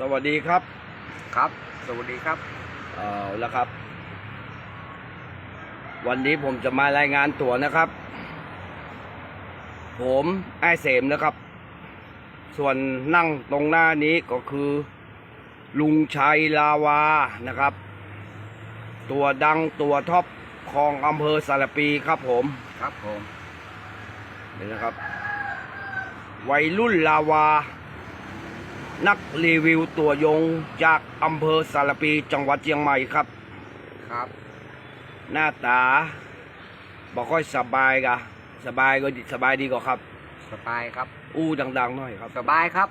สวัสดีครับครับ สวัสดีครับเอาละครับ วันนี้ผมจะมารายงานตัวนะครับ ผมไอ้เสมนะครับ ส่วนนั่งตรงหน้านี้ก็คือ ลุงชัยลาวานะครับ ตัวดังตัวท็อปของอำเภอสารปีครับผมครับผมนี่นะครับ วัยรุ่นลาวา นักรีวิวตัวยงจากอำเภอสารปีจังหวัดเชียงใหม่ครับ ครับ หน้าตาบอกค่อยสบายกะสบายก็ดีสบายดีกว่าครับ สบายครับ อู้ดังๆหน่อยครับ สบายครับ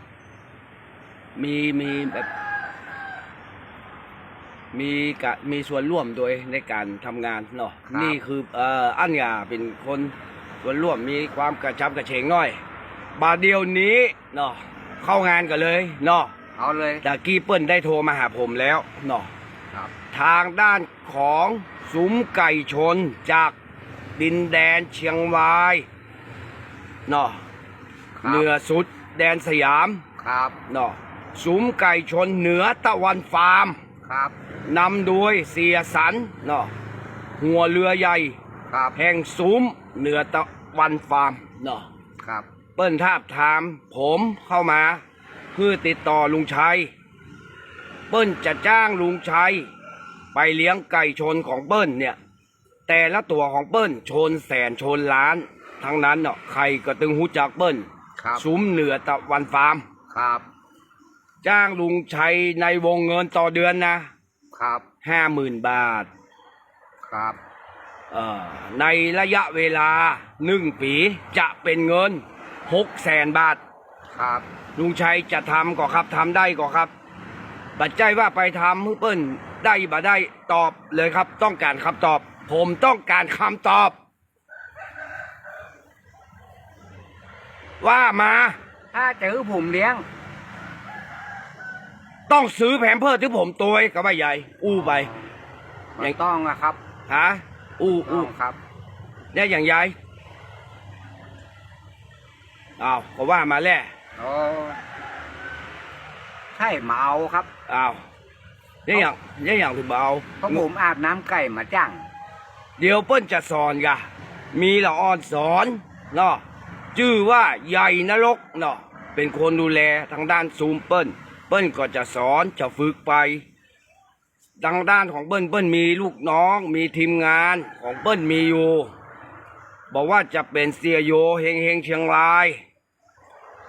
มีมีแบบ มีกะมีส่วนร่วมโดยในการทำงานเนาะครับ นี่คือเอ่ออันยาเป็นคนส่วนร่วมมีความกระชับกระเฉงหน่อย บาดเดียวนี้เนาะ เข้างานกันเลยเนาะเอาเลยตะกี้เปิ้ลได้โทรมาหาผมแล้วเนาะครับ ทางด้านของซุ้มไก่ชนจากดินแดนเชียงรายเนาะครับ เหนือสุดแดนสยามครับเนาะซุ้มไก่ชนเหนือตะวันฟาร์มครับนำโดยเสียสันเนาะหัวเรือใหญ่ ครับแห่งซุ้มเหนือตะวันฟาร์มเนาะครับ เปิ้ลทาบถาม ผมเข้ามา เพื่อติดต่อลุงชัย เปิ้ลจะจ้างลุงชัย ไปเลี้ยงไก่ชนของเปิ้ลเนี่ย แต่ละตัวของเปิ้ลชนแสนชนล้าน ทั้งนั้นเนาะใครก็ตึงหูจักเปิ้ลครับซุ้มเหนือตะวันฟาร์มครับ จ้างลุงชัยในวงเงินต่อเดือนนะครับห้าหมื่นบาทครับเอ่อในระยะเวลาหนึ่งปีจะเป็นเงิน หกแสนบาท ครับ ลุงชัยจะทำก็ครับทำได้ก็ครับบัดใจว่าไปทำเพื่อเปิ้นได้บ่ได้ตอบเลยครับ ต้องการคำตอบ ผมต้องการคำตอบ ว่ามา ถ้าเจอผมเลี้ยง ต้องซื้อแผมเพิร์ที่ผมตัวไว้กับว่าใหญ่ อู้ไป ไม่ต้องอะครับฮะอู้ต้อู้องครับ เนี่ยอย่างใหญ่ อ้าวก็ว่ามาแล้วโอ้ใช่เมาครับ อ้าวเนี่ยอย่างเนี่ยอย่างถึงเบาเพราะผมอาบน้ำไก่มาจ้างเดี๋ยวเปิ้ลจะสอนกะ มีละอ่อนสอนเนาะชื่อว่าใหญ่นรกเนาะเป็นคนดูแลทางด้านซูมเปิ้ลเปิ้ลก็จะสอนจะฝึกไปทางด้านของเปิ้ลเปิ้ลมีลูกน้อง มีทีมงานของเปิ้ลมีอยู่ บอกว่าจะเป็นเสียโยเฮงเฮงเชียงราย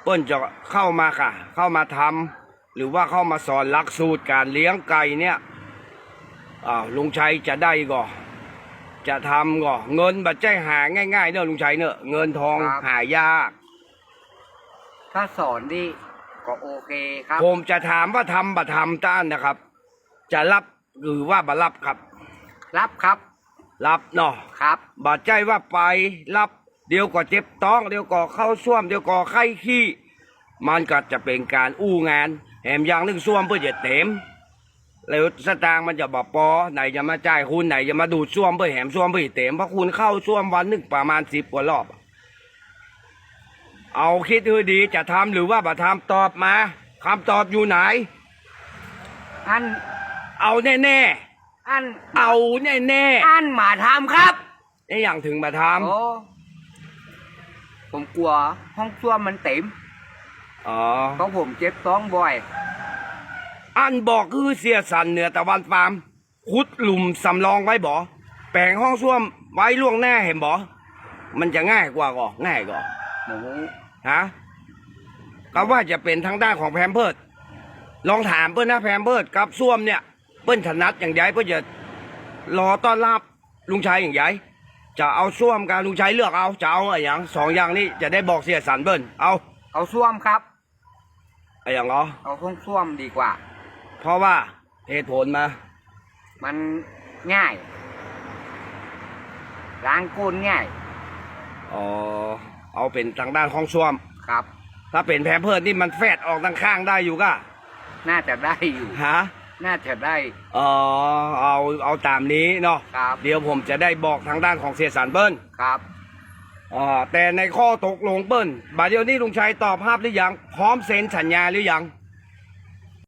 เปิ้ลจะเข้ามาค่ะ เข้ามาทำหรือว่าเข้ามาสอนหลักสูตรการเลี้ยงไก่เนี่ยอ้าวลุงชัยจะได้ก่อจะทำก็เงินบัดใจหาง่ายๆเนอะลุงชัยเนอะเงินทองครับ หายาก ถ้าสอนดีก็โอเคครับ ผมจะถามว่าทำบัทำต้านนะครับ จะรับหรือว่าบัรับครับ รับครับ รับเนาะครับบัดใจว่าไปรับเดี๋ยวก็เจ็บท้องเดี๋ยวก็เข้าส้วมเดี๋ยวก็ไข้ขี้มันก็จะเป็นการอู้งานแถมอย่างหนึงส้วมเพื่อจะเต็มแล้วสตางค์มันจะบอกปอไหนจะมาจ่ายคุณไหนจะมาดูดส้วมเพื่อแหมส้วมเพื่อให้เต็มเพราะคุณเข้าส้วมวันหนึ่งประมาณสิบกว่ารอบอะเอาคิดดูดีจะทำหรือว่าบ่ทำตอบมาคำตอบอยู่ไหนอันเอาแน่ อันๆเอาแน่อันหมาทำครับๆนี่อย่างถึงมาทโอ้ผมกลัวห้องส้วมมันเต็มำอ๋อ เพราะผมเจ็บท้องบ่อย อันบอกคือเสียสันเหนือตะวันฟาร์มขุดหลุมสำรองไว้บ่ แปลงห้องส้วมไว้ล่วงหน้าเห็นบ่ มันจะง่ายกว่าก่อง่ายก่อหมูฮะก็ว่าจะเป็นทางด้านของแพมเพิร์ดลองถามเพื่อนนะแพมเพิร์ดกับส้วมเนี่ย เปิ้นถนัดอย่างไยเพื่อจะรอต้อนรับลุงชัยอย่างไยจะเอาส้วมกับลุงชัยเลือกเอาจะเอาอะไรอย่างสองอย่างนี้จะได้บอกเสียสันเบิ้ลเอาเอาส้วมครับอะไรอย่างเหรอเอาห้องส้วมดีกว่า เพราะว่าเหตุผลมา มันง่ายล้างก้นง่ายอ๋อเอาเป็นทางด้านของส้วมครับ ถ้าเป็นแพมเพิร์ดนี่มันแฟดออกทางข้างได้อยู่ก็น่าจะได้อยู่ฮะ น่าจะได้อ๋อเอาเอาตามนี้เนาะครับเดี๋ยวผมจะได้บอกทางด้านของเสียสันเบิ้ลครับอ่าแต่ในข้อตกลงเปิ้ลบัดเดี๋ยวนี้ลุงชัยตอบภาพหรือยัง พร้อมเซ็นสัญญาหรือยัง